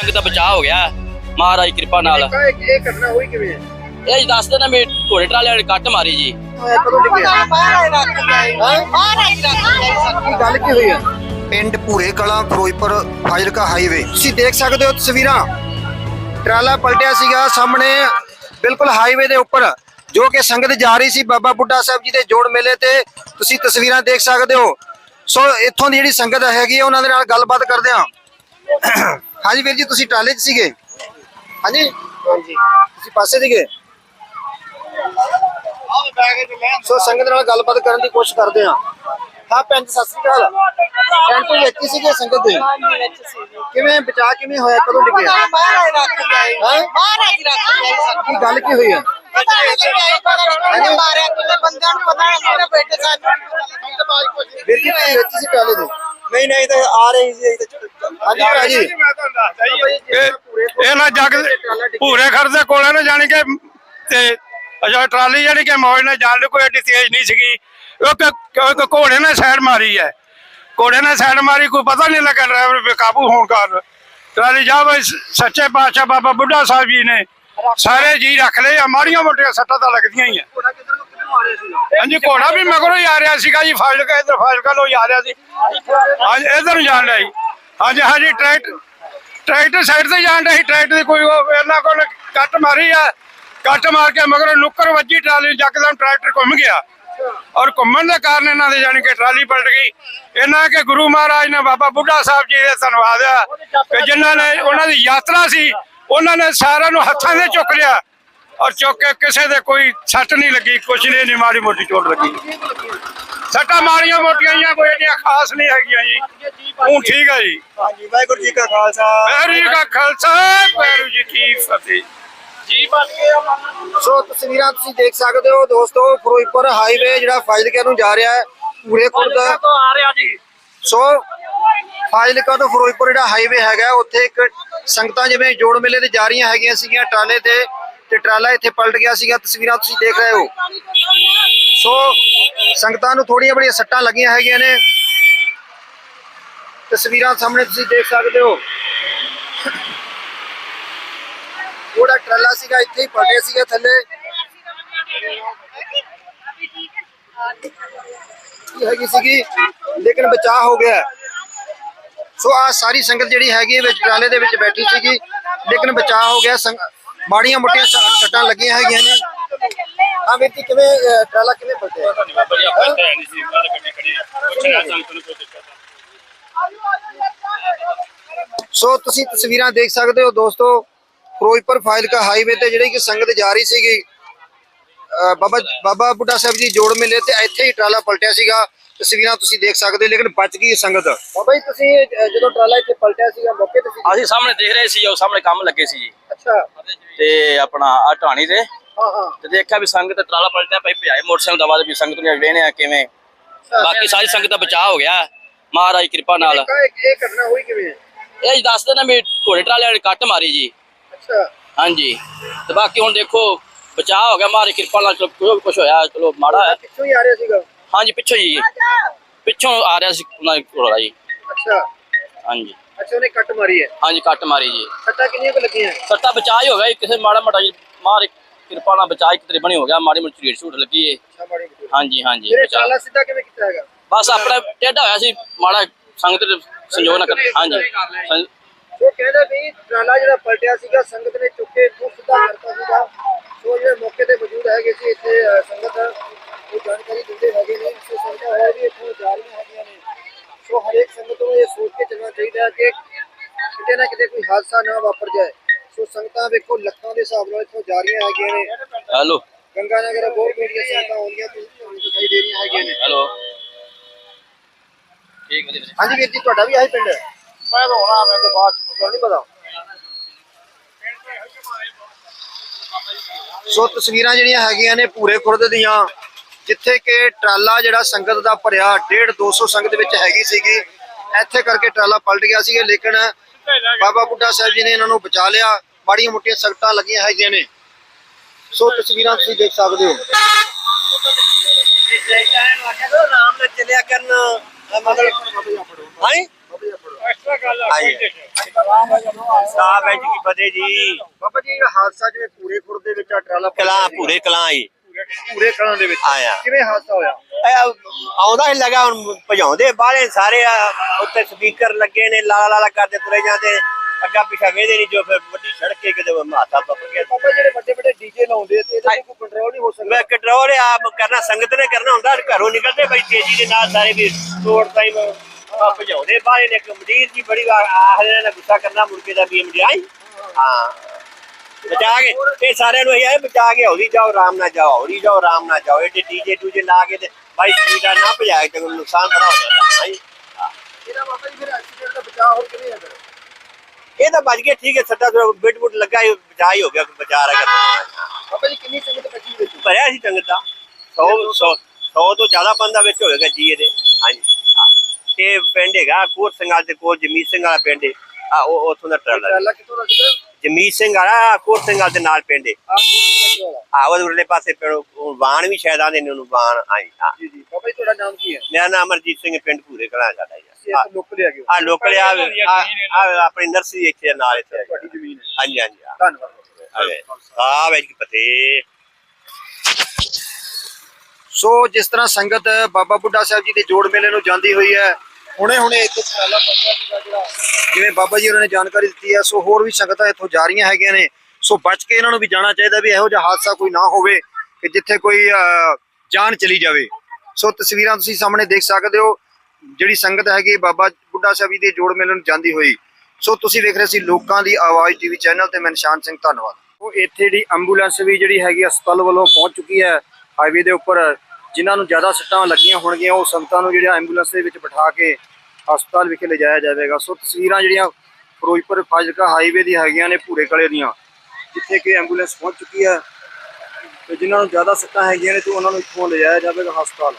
ਸੰਗਤ ਦਾ ਬਚਾਅ ਹੋ ਗਿਆ। ਮਹਾਰਾਜ ਦੀ ਕਿਰਪਾ ਨਾਲ। ਇਹ ਇਹ ਘਟਨਾ ਹੋਈ ਕਿਵੇਂ? ਹੈ ਇਹ ਜੀ ਦੱਸਦੇ ਨਾ ਵੀ ਘੋੜੇ ਟਰਾਲੇ ਵਾਲੇ ਕੱਟ ਮਾਰੀ ਜੀ। ਕਦੋਂ ਡਿੱਗਿਆ ਕੀ ਗੱਲ ਕੀ ਹੋਈ ਹੈ? ਪਿੰਡ ਭੂਰੇ ਕਲਾਂ ਫਿਰੋਜ਼ਪੁਰ ਫਾਜ਼ਿਲਕਾ ਹਾਈਵੇ। ਤੁਸੀਂ ਦੇਖ ਸਕਦੇ ਹੋ ਤਸਵੀਰਾਂ। ਟਰਾਲਾ ਪਲਟਿਆ ਸੀਗਾ ਸਾਹਮਣੇ ਬਿਲਕੁਲ ਹਾਈਵੇ ਦੇ ਉੱਪਰ ਜੋ ਕਿ ਸੰਗਤ ਜਾ ਰਹੀ ਸੀ ਬਾਬਾ ਬੁੱਢਾ ਸਾਹਿਬ ਜੀ ਦੇ ਜੋੜ ਮੇਲੇ ਤੇ। ਤੁਸੀਂ ਤਸਵੀਰਾਂ ਦੇਖ ਸਕਦੇ ਹੋ। ਸੋ ਇੱਥੋਂ ਦੀ ਜਿਹੜੀ ਸੰਗਤ ਹੈਗੀ ਉਹਨਾਂ ਦੇ ਨਾਲ ਗੱਲਬਾਤ ਕਰਦੇ ਹਾਂ। ਹਾਂਜੀ ਵੀਰ ਜੀ ਤੁਸੀਂ ਟਰਾਲੇ 'ਚ ਸੀਗੇ? ਹਾਂਜੀ? ਹਾਂਜੀ। ਤੁਸੀਂ ਪਾਸੇ ਸੀਗੇ? ਸੋ ਸੰਗਤ ਨਾਲ ਗੱਲਬਾਤ ਕਰਨ ਦੀ ਕੋਸ਼ਿਸ਼ ਕਰਦੇ ਹਾਂ। ਹਾਂ ਭੈਣ ਜੀ, ਸਤਿ ਸ੍ਰੀ ਅਕਾਲ। ਭੈਣ ਤੋਂ ਵਿੱਚ ਸੀਗੇ ਸੰਗਤ ਦੇ? ਕਿਵੇਂ ਬਚਾ ਕਿਵੇਂ ਹੋਇਆ? ਕਦੋਂ ਡਿੱਗਿਆ ਕੀ ਗੱਲ ਕੀ ਹੋਈ ਹੈ? ਵੀਰ ਜੀ ਤੁਸੀਂ ਵਿੱਚ ਸੀ ਟਾਲੇ ਦੇ? ਨਹੀਂ ਨਹੀਂ ਤਾਂ ਆ ਰਹੀ ਸੀ ਹਾਂਜੀ ਭਰਾ ਜੀ ਇਹ ਇਹ ਨਾ ਜਗ ਭੂਰੇ ਖਰ ਦੇ ਕੋਲੇ ਨਾ ਜਾਣੀ ਕਿ ਤੇ ਅਜਾ ਟਰਾਲੀ ਜਿਹੜੀ ਕਿ ਮੌਜ ਨਾਲ ਜਾਣ ਦੀ ਕੋਈ ਐਡੀ ਤੇਜ਼ ਨਹੀਂ ਸੀਗੀ। ਉਹ ਕਿ ਘੋੜੇ ਨੇ ਸਾਈਡ ਮਾਰੀ ਹੈ। ਘੋੜੇ ਨੇ ਸਾਈਡ ਮਾਰੀ ਕੋਈ ਪਤਾ ਨਹੀਂ ਲੱਗਾ ਡਰਾਈਵਰ ਬੇਕਾਬੂ ਹੋਣ ਕਾਰਨ। ਟਰਾਲੀ ਜਾ ਬਈ ਸੱਚੇ ਪਾਤਸ਼ਾਹ ਬਾਬਾ ਬੁੱਢਾ ਸਾਹਿਬ ਜੀ ਨੇ ਸਾਰੇ ਜੀ ਰੱਖ ਲਏ ਆ ਮਾੜੀਆਂ ਮੋਟੀਆਂ ਸੱਟਾਂ ਤਾਂ ਲੱਗਦੀਆਂ ਹੀ ਆ। ਰਿਹਾ ਹਾਂਜੀ ਘੋੜਾ ਵੀ ਮਗਰੋਂ ਹੀ ਆ ਰਿਹਾ ਸੀਗਾ ਜੀ ਫਾਜ਼ਿਲਕਾ ਇੱਧਰ ਫਾਜ਼ਿਲਕਾ ਲੋ ਹੀ ਆ ਰਿਹਾ ਸੀ। ਹਾਂਜੀ ਇੱਧਰ ਨੂੰ ਜਾਣ ਡਿਆ ਜੀ। ਹਾਂਜੀ ਹਾਂਜੀ, ਟਰੈਕਟਰ ਟਰੈਕਟਰ ਸਾਈਡ ਤੇ ਜਾਣ ਡਿਆ ਸੀ, ਟਰੈਕਟਰ ਦੀ ਕੋਈ ਇਹਨਾਂ ਕੋਲ ਕੱਟ ਮਾਰੀ ਆ, ਕੱਟ ਮਾਰ ਕੇ ਮਗਰੋਂ ਨੁੱਕਰ ਵੱਜੀ, ਟਰਾਲੀ ਜੱਕਦਮ ਟਰੈਕਟਰ ਘੁੰਮ ਗਿਆ। ਔਰ ਘੁੰਮਣ ਦੇ ਕਾਰਨ ਇਹਨਾਂ ਦੇ ਜਾਣੀ ਕਿ ਟਰਾਲੀ ਪਲਟ ਗਈ। ਇਹਨਾਂ ਕੇ ਗੁਰੂ ਮਹਾਰਾਜ ਨੇ ਬਾਬਾ ਬੁੱਢਾ ਸਾਹਿਬ ਜੀ ਦੇ ਧੰਨਵਾਦ ਆ ਕਿ ਜਿਨ੍ਹਾਂ ਨੇ ਉਹਨਾਂ ਦੀ ਯਾਤਰਾ ਸੀ, ਉਹਨਾਂ ਨੇ ਸਾਰਿਆਂ ਨੂੰ ਹੱਥਾਂ ਦੇ ਚੁੱਕ ਲਿਆ। ਔਰ ਚੁੱਕ ਕੇ ਕਿਸੇ ਦੇ ਕੋਈ ਸੱਟ ਨਹੀਂ ਲੱਗੀ ਕੁਛ ਨਹੀਂ ਨਹੀਂ ਮਾੜੀ ਮੋਟੀ ਚੋਟ ਲੱਗੀ। ਸੱਟਾਂ ਮਾਰੀਆਂ ਮੋਟੀਆਂ ਜੀਆਂ ਕੋਈ ਇੰਨੀਆਂ ਖਾਸ ਨਹੀਂ ਹੈਗੀਆਂ ਜੀ। ਹੁਣ ਠੀਕ ਹੈ ਜੀ। ਹਾਂਜੀ ਵਾਹਿਗੁਰੂ ਜੀ ਕਾ ਖਾਲਸਾ। ਵੈਰੀ ਕਾ ਖਾਲਸਾ ਵੈਰੂ ਜੀ ਕੀ ਫਤਿਹ। ਜੀ ਬਣ ਕੇ ਸੋ ਤਸਵੀਰਾਂ ਤੁਸੀਂ ਦੇਖ ਸਕਦੇ ਹੋ ਦੋਸਤੋ ਫਿਰੋਜ਼ਪੁਰ ਹਾਈਵੇ ਜਿਹੜਾ ਫਾਜ਼ਿਲਕਾ ਨੂੰ ਜਾ ਰਿਹਾ ਹੈ ਪੂਰੇ ਖੁਰਦ ਤੋਂ ਆ ਰਿਹਾ ਜੀ। ਸੋ ਫਾਜ਼ਿਲਕਾ ਤੋਂ ਫਿਰੋਜ਼ਪੁਰ ਜਿਹੜਾ ਹਾਈਵੇ ਹੈਗਾ ਉੱਥੇ ਇੱਕ ਸੰਗਤਾਂ ਜਿਵੇਂ ਜੋੜ ਮੇਲੇ ਤੇ ਜਾ ਰਹੀਆਂ ਹੈਗੀਆਂ ਸੀਗੀਆਂ ਟਰਾਲੇ ਤੇ। ਤੇ ਟਰਾਲਾ ਇੱਥੇ ਪਲਟ ਗਿਆ ਸੀਗਾ, ਤਸਵੀਰਾਂ ਤੁਸੀਂ ਦੇਖ ਰਹੇ ਹੋ। ਸੋ ਸੰਗਤਾਂ ਨੂੰ ਥੋੜੀਆਂ ਬੜੀਆਂ ਸੱਟਾਂ ਲੱਗੀਆਂ ਹੈਗੀਆਂ ਨੇ। ਤਸਵੀਰਾਂ ਸਾਹਮਣੇ ਤੁਸੀਂ ਦੇਖ ਸਕਦੇ ਹੋ। ਉਹਦਾ ਟਰਾਲਾ ਸੀਗਾ, ਇੱਥੇ ਹੀ ਪਲਟਿਆ ਸੀਗਾ ਥੱਲੇ। ਹੈਗੀ ਸੀਗੀ, ਲੇਕਿਨ ਬਚਾਅ ਹੋ ਗਿਆ। ਸੋ ਆ ਸਾਰੀ ਸੰਗਤ ਜਿਹੜੀ ਹੈਗੀ ਵਿੱਚ ਟਰਾਲੇ ਦੇ ਵਿੱਚ ਬੈਠੀ ਸੀਗੀ। ਲੇਕਿਨ ਬਚਾਅ ਹੋ ਗਿਆ, ਸੰਗ- ਮਾੜੀਆਂ ਮੋਟੀਆਂ ਸ- ਸੱਟਾਂ ਲੱਗੀਆਂ ਹੈਗੀਆਂ ਨੇ। ਆ ਵੀਰ ਜੀ ਕਿਵੇਂ ਅਹ, ਟਰਾਲਾ ਕਿਵੇਂ ਪਲਟਿਆ ਸੀ ਤੁਸੀਂ ਤਸਵੀਰਾਂ ਦੇਖ ਸਕਦੇ ਹੋ ਦੋਸਤੋ ਫਿਰੋਜ਼ਪੁਰ ਫਾਜ਼ਿਲਕਾ ਹਾਈਵੇ ਤੇ ਜਿਹੜੀ ਕਿ ਸੰਗਤ ਜਾ ਰਹੀ ਸੀਗੀ ਬਾਬਾ ਬਾਬਾ ਬੁੱਢਾ ਸਾਹਿਬ ਜੀ ਜੋੜ ਮੇਲੇ ਤੇ ਇੱਥੇ ਹੀ ਟਰਾਲਾ ਪਲਟਿਆ ਸੀਗਾ। ਤਸਵੀਰਾਂ ਤੁਸੀਂ ਦੇਖ ਸਕਦੇ ਹੋ ਲੇਕਿਨ ਬਚ ਗਈ ਸੰਗਤ। ਬਾਬਾ ਜੀ ਤੁਸੀਂ ਜਦੋਂ ਟਰਾਲਾ ਇੱਥੇ ਪਲਟਿਆ ਸੀਗਾ ਮੌਕੇ ਤੇ ਅਸੀਂ ਸਾਹਮਣੇ ਦੇਖ ਰਹੇ ਸੀ ਉਹ ਸਾਹਮਣੇ ਕੰਮ ਲੱਗੇ ਸੀ ਜੀ। ਅੱਛਾ। ਤੇ ਆਪਣਾ ਆ ਢਾਣੀ ਤੇ। ਹਾਂ ਹਾਂ। ਤੇ ਦੇਖਿਆ ਵੀ ਸੰਗਤ ਟਰਾਲਾ ਪਲਟਿਆ ਪਈ ਭਜਾਏ ਮੋਟਰਸਾਈਕਲ ਦਾ ਬਾਅਦ ਵੀ ਸੰਗਤ ਨੂੰ ਵੇਣੇ ਆ ਕਿਵੇਂ? ਬਾਕੀ ਸਾਰੀ ਸੰਗਤ ਦਾ ਬਚਾਅ ਹੋ ਗਿਆ। ਮਹਾਰਾਜ ਕਿਰਪਾ ਨਾਲ। ਇਹ ਘਟਨਾ ਹੋਈ ਕਿਵੇਂ? ਇਹ ਜੀ ਦੱਸਦੇ ਨਾ ਵੀ ਘੋੜੇ ਟਰਾਲੇ ਵਾਲੇ ਕੱਟ ਮਾਰੀ ਜੀ। ਅੱਛਾ। ਹਾਂਜੀ। ਤੇ ਬਾਕੀ ਹੁਣ ਦੇਖੋ ਬਚਾਅ ਹੋ ਗਿਆ ਮਹਾਰਾਜ ਦੀ ਕਿਰਪਾ ਨਾਲ ਚਲੋ ਜੋ ਵੀ ਕੁਝ ਹੋਇਆ ਚਲੋ ਮਾੜਾ ਹੈ ਪਿੱਛੋਂ ਹੀ ਆ ਰਿਹਾ ਸੀਗਾ ਹਾਂਜੀ ਪਿੱਛੋਂ ਹੀ ਪਿੱਛੋਂ ਆ ਰਿਹਾ ਸੀ ਉਹਨਾਂ ਦਾ ਘੋੜਾ ਜੀ ਅੱਛਾ ਹਾਂਜੀ ਅੱਛਾ ਉਹਨੇ ਕੱਟ ਮਾਰੀ ਹੈ ਹਾਂਜੀ ਕੱਟ ਮਾਰੀ ਜੀ ਸੱਟਾਂ ਕਿੰਨੀਆਂ ਕੁ ਲੱਗੀਆਂ ਸੱਟਾ ਬਚਾਅ ਹੀ ਹੋ ਗਿਆ ਜੀ, ਕਿਸੇ ਮਾੜਾ ਮੋਟਾ ਜੀ ਮਾਰ ਕਿਰਪਾ ਨਾਲ ਬਚਾਅ ਇੱਕ ਤਰੀਬਣੀ ਹੋ ਗਿਆ ਮਾੜੀ ਮੋਟੀ ਢੀੜ ਝੂਠ ਲੱਗੀ ਏ ਅੱਛਾ ਮਾੜੀ ਮੋਟੀ। ਹਾਂਜੀ ਹਾਂਜੀ ਮੇਰੇ ਬਚਾਅ ਟਰਾਲਾ ਸਿੱਧਾ ਕਿਵੇਂ ਕੀਤਾ ਹੈਗਾ ਬਸ ਆਪਣਾ ਟੇਢਾ ਹੋਇਆ ਸੀ ਮਾੜਾ ਸੰਗਤ ਦੇ ਸੰਯੋਗ ਨਾ ਕਰ ਹਾਂਜੀ ਸੰ- ਉਹ ਕਹਿੰਦੇ ਵੀ ਟਰਾਲਾ ਜਿਹੜਾ ਪਲਟਿਆ ਸੀਗਾ ਸੰਗਤ ਨੇ ਚੁੱਕ ਕੇ ਇੱਥੋਂ ਸਿੱਧਾ ਕਰਤਾ ਸੀਗਾ ਸੋ ਜਿਹੜੇ ਮੌਕੇ ਤੇ ਮੌਜੂਦ ਹੈਗੇ ਸੀ ਇੱਥੇ ਅਹ, ਸੰਗਤ ਉਹ ਜਾਣਕਾਰੀ ਦਿੰਦੇ ਹੈਗੇ ਨੇ ਸੋ ਸੰਗਤ ਹੈ ਵੀ ਇੱਥੋਂ ਜਾ ਰਹੀਆਂ ਹੈਗੀਆਂ ਨੇ ਸੋ ਹਰੇਕ ਸੰਗਤ ਨੂੰ ਇਹ ਸੋਚ ਕੇ ਚੱਲਣਾ ਚਾਹੀਦਾ ਹੈ ਕਿ ਕਿਤੇ ਨਾ ਕਿਤੇ ਕੋਈ ਹਾਦਸਾ ਨਾ ਵਾਪਰ ਜਾਏ ਸੋ ਸੰਗਤਾਂ ਵੇਖੋ ਲੱਖਾਂ ਦੇ ਹਿਸਾਬ ਨਾਲ ਇੱਥੋਂ ਜਾ ਰਹੀਆਂ ਹੈਗੀਆਂ ਨੇ। ਹੈਲੋ ਗੰਗਾ ਨਗਰ ਬਹੁਤ ਬੜੀਆਂ ਸੰਗਤਾਂ ਆਉਂਦੀਆਂ ਤੁਹਾਨੂੰ ਦਿਖਾਈ ਦੇ ਰਹੀਆਂ ਹੈਗੀਆਂ ਨੇ। ਹੈਲੋ ਠੀਕ ਵਧੀਆ ਵੀਰੇ। ਹਾਂਜੀ ਵੀਰ ਜੀ ਤੁਹਾਡਾ ਵੀ ਆਹੀ ਪਿੰਡ ਹੈ? ਮੈਂ ਤਾਂ ਹੋਣਾ ਮੈਂ ਤਾਂ ਬਾਅਦ ਚ ਨਹੀਂ ਪਤਾ। ਸੋ ਤਸਵੀਰਾਂ ਜਿਹੜੀਆਂ ਹੈਗੀਆਂ ਨੇ ਪੂਰੇ ਖੁਰਦ ਦੀਆਂ ਜਿੱਥੇ ਕਿ ਟਰਾਲਾ ਜਿਹੜਾ ਸੰਗਤ ਦਾ ਭਰਿਆ 1.5 200 ਸੰਗਤ ਵਿੱਚ ਹੈਗੀ ਸੀਗੀ। ਇੱਥੇ ਕਰਕੇ ਟਰਾਲਾ ਪਲਟ ਗਿਆ ਸੀਗਾ ਲੇਕਿਨ ਬਾਬਾ ਬੁੱਢਾ ਸਾਹਿਬ ਜੀ ਨੇ ਇਹਨਾਂ ਨੂੰ ਬਚਾ ਲਿਆ। ਮਾੜੀਆਂ ਮੋਟੀਆਂ ਸਖਤਾਂ ਲੱਗੀਆਂ ਹੈਗੀਆਂ ਨੇ। ਸੋ ਤਸਵੀਰਾਂ ਤੁਸੀਂ ਦੇਖ ਸਕਦੇ ਹੋ। ਆਰਾਮ ਨਾਲ ਚੱਲਿਆ ਕਰਨ ਮਤਲਬ ਹਾਂ ਐਕਸਟਰਾ ਗੱਲ ਆ ਆਈ ਸਾਹਿਬ ਹੈ ਜੀ ਕੀ ਫਤਿਹ ਜੀ। ਬਾਬਾ ਜੀ ਇਹ ਹਾਦਸਾ ਜਿਵੇਂ ਪੂਰੇ ਖੁਰਦ ਦੇ ਵਿੱਚ ਆ ਟਰਾਲਾ ਕਲਾਂ। ਪੂਰੇ ਕਲਾਂ ਆਈ ਪੂਰੇ ਕਲਾਂ ਦੇ ਵਿੱਚ। ਆਇਆ। ਕਿਵੇਂ ਹਾਦਸਾ ਹੋਇਆ? ਆਉਂਦਾ ਹੀ ਲੱਗਾ ਹੁਣ ਭਜਾਉਂਦੇ ਬਾਹਲੇ ਸਾਰੇ ਉੱਤੇ ਸਪੀਕਰ ਲੱਗੇ ਨੇ ਲਾ ਲਾ ਲਾ ਕਰਦੇ ਤੁਰੇ ਜਾਂਦੇ। ਅੱਗਾ ਪਿਛਾ ਵੇਦੇ ਨਹੀਂ ਜੋ ਫਿਰ ਵੱਡੀ ਸੜਕ ਕੇ ਕਿਤੇ ਮਾਤਾ ਪੱਪ ਗਿਆ। ਬਾਬਾ ਜਿਹੜੇ ਵੱਡੇ ਵੱਡੇ ਡੀਜੇ ਲਾਉਂਦੇ ਤੇ ਇਹਦੇ ਕੋਈ ਕੰਟਰੋਲ ਨਹੀਂ ਹੋ ਸਕਦਾ। ਮੈਂ ਕੰਟਰੋਲ ਆਪ ਕਰਨਾ ਸੰਗਤ ਨੇ ਕਰਨਾ ਹੁੰਦਾ ਘਰੋਂ ਨਿਕਲਦੇ ਬਈ ਤੇਜ਼ੀ ਦੇ ਨਾਲ ਸਾਰੇ ਵੀ ਤੋੜ ਟਾਈਮ ਭਜਾਉਂਦੇ। ਬਾਹਲੇ ਨੇ ਇੱਕ ਮਦੀਰ ਜੀ ਬੜੀ ਵਾਰ ਆਖਦੇ ਨੇ ਗੁੱਸਾ ਕਰਨਾ ਮੁਰਕੇ ਦਾ ਵੀ ਮਜਾਈ ਹਾਂ। ਬਚਾ ਕੇ ਇਹ ਸਾਰਿਆਂ ਨੂੰ ਇਹ ਬਚਾ ਕੇ ਹੌਲੀ ਜਾਓ ਆਰਾਮ ਨਾਲ ਜਾਓ ਹੌਲੀ ਜਾਓ ਆਰਾਮ ਨਾਲ ਜਾਓ। ਇਹ ਡੀਜੇ ਟੂਜੇ ਲਾ ਕੇ ਤੇ ਬਾਈ ਸਪੀਡਾਂ ਨਾ ਭਜਾਏ ਤੇ ਨੁਕਸਾਨ ਬੜਾ ਹੋ ਜਾਂਦਾ ਹਾਂਜੀ ਇਹਦਾ ਬਾਬਾ ਜੀ ਫਿਰ ਐਕਸੀਡੈਂਟ ਦਾ ਬਚਾਅ ਹੋ ਕਿਵੇਂ ਹੈ ਫਿਰ ਇਹ ਤਾਂ ਬਚ ਗਿਆ ਠੀਕ ਹੈ ਸੱਟਾ ਤੋਂ ਬਿਟ ਬੁਟ ਲੱਗਾ ਹੀ ਬਚਾ ਹੀ ਹੋ ਗਿਆ ਬਚਾ ਰਿਹਾ ਬਾਬਾ ਜੀ ਕਿੰਨੀ ਸੰਗਤ ਬਚੀ ਵਿੱਚ ਭਰਿਆ ਸੀ ਚੰਗਤ ਦਾ। 100 100 100 ਤੋਂ ਜ਼ਿਆਦਾ ਬੰਦਾ ਵਿੱਚ ਹੋਏਗਾ ਜੀ ਇਹਦੇ। ਹਾਂਜੀ। ਤੇ ਪਿੰਡ ਹੈਗਾ ਕੋਟ ਸਿੰਘਾਲ ਦੇ ਕੋਲ ਜਮੀਤ ਸਿੰਘ ਵਾਲਾ ਪਿੰਡ ਹੈ। ਆ ਉਹ ਉੱਥੋਂ ਦਾ ਟਰਾਲਾ ਟਰਾਲਾ ਕਿੱਥੋਂ ਦਾ ਸੀਗਾ ਜਮੀਤ ਸਿੰਘ ਵਾਲਾ ਕੋਟ ਸਿੰਘਾਲ ਦੇ ਨਾਲ ਪਿੰਡ ਹੈ ਆਹ ਵਾਲਾ ਉਰਲੇ ਪਾਸੇ ਪਿੰਡ ਵਾਣ ਵੀ ਸ਼ਾਇਦ ਆਂਦੇ ਨੇ ਉਹਨੂੰ ਵਾਣ ਹਾਂਜੀ ਹਾਂ। ਜੀ ਜੀ। ਬਾਬਾ ਜੀ ਤੁਹਾਡਾ ਨਾਮ ਕੀ ਹੈ? ਮੇਰਾ ਨਾਮ ਅਮਰਜੀਤ ਸਿੰਘ ਪਿੰਡ ਭੂਰੇ ਕਲਾਂ ਲੋਕਲ। ਆ ਲੋਕਲ ਆ ਆਪਣੀ ਨਰਸਰੀ ਇੱਥੇ ਨਾਲ ਇੱਥੇ ਤੁਹਾਡੀ ਜ਼ਮੀਨ ਹੈ। ਹਾਂਜੀ ਹਾਂਜੀ ਹਾਂ। ਧੰਨਵਾਦ। ਆ ਵੇਜ ਕੀ ਪਤੇ। ਸੋ ਜਿਸ ਤਰ੍ਹਾਂ ਸੰਗਤ ਬਾਬਾ ਬੁੱਢਾ ਸਾਹਿਬ ਜੀ ਦੇ ਜੋੜ ਮੇਲੇ ਨੂੰ ਜਾਂਦੀ ਹੋਈ ਹੈ ਹੁਣੇ ਹੁਣੇ ਇੱਥੇ ਟਰਾਲਾ ਪਲਟਿਆ ਸੀਗਾ ਜਿਹੜਾ ਜਿਵੇਂ ਬਾਬਾ ਜੀ ਉਹਨਾਂ ਨੇ ਜਾਣਕਾਰੀ ਦਿੱਤੀ ਹੈ, ਸੋ ਹੋਰ ਵੀ ਸੰਗਤਾਂ ਇੱਥੋਂ ਜਾ ਰਹੀਆਂ ਹੈਗੀਆਂ ਨੇ। ਸੋ ਬਚ ਕੇ ਇਹਨਾਂ ਨੂੰ ਵੀ ਜਾਣਾ ਚਾਹੀਦਾ ਵੀ ਇਹੋ ਜਿਹਾ ਹਾਦਸਾ ਕੋਈ ਨਾ ਹੋਵੇ ਕਿ ਜਿੱਥੇ ਕੋਈ ਜਾਨ ਚਲੀ ਜਾਵੇ। ਸੋ ਤਸਵੀਰਾਂ ਤੁਸੀਂ ਸਾਹਮਣੇ ਦੇਖ ਸਕਦੇ ਹੋ, ਜਿਹੜੀ ਸੰਗਤ ਹੈਗੀ ਬਾਬਾ ਬੁੱਢਾ ਸਾਹਿਬ ਜੀ ਦੇ ਜੋੜ ਮੇਲੇ ਨੂੰ ਜਾਂਦੀ ਹੋਈ। ਸੋ ਤੁਸੀਂ ਵੇਖ ਰਹੇ ਸੀ ਲੋਕਾਂ ਦੀ ਆਵਾਜ਼ ਟੀਵੀ ਚੈਨਲ ਤੇ, ਮੈਂ ਨਿਸ਼ਾਨ ਸਿੰਘ, ਧੰਨਵਾਦ। ਉਹ ਇੱਥੇ ਜਿਹੜੀ ਐਂਬੂਲੈਂਸ ਵੀ ਜਿਹੜੀ ਹੈਗੀ ਹਸਪਤਾਲ ਵੱਲੋਂ ਪਹੁੰਚ ਚੁੱਕੀ ਹੈ ਹਾਈਵੇ ਦੇ ਉੱਪਰ, ਜਿਨ੍ਹਾਂ ਨੂੰ ਜ਼ਿਆਦਾ ਸੱਟਾਂ ਲੱਗੀਆਂ ਹੋਣਗੀਆਂ, ਉਹ ਸੰਗਤਾਂ ਨੂੰ ਜਿਹੜਾ ਐਂਬੂਲੈਂਸ ਦੇ ਵਿੱਚ ਬਿਠਾ ਕੇ ਹਸਪਤਾਲ ਵਿਖੇ ਲਿਜਾਇਆ ਜਾਵੇਗਾ। ਸੋ ਤਸਵੀਰਾਂ ਜਿਹੜੀਆਂ ਫਿਰੋਜ਼ਪੁਰ ਫਾਜ਼ਿਲਕਾ ਹਾਈਵੇ ਦੀ ਹੈਗੀਆਂ ਨੇ ਭੂਰੇ ਕਲੇ ਦੀਆਂ, ਜਿੱਥੇ ਕਿ ਐਂਬੂਲੈਂਸ ਪਹੁੰਚ ਚੁੱਕੀ ਹੈ। ਤੇ ਜਿਨ੍ਹਾਂ ਨੂੰ ਜ਼ਿਆਦਾ ਸੱਟਾਂ ਹੈਗੀਆਂ ਨੇ, ਤੇ ਉਹਨਾਂ ਨੂੰ ਇੱਥੋਂ ਲਿਜਾਇਆ ਜਾਵੇਗਾ ਹਸਪਤਾਲ।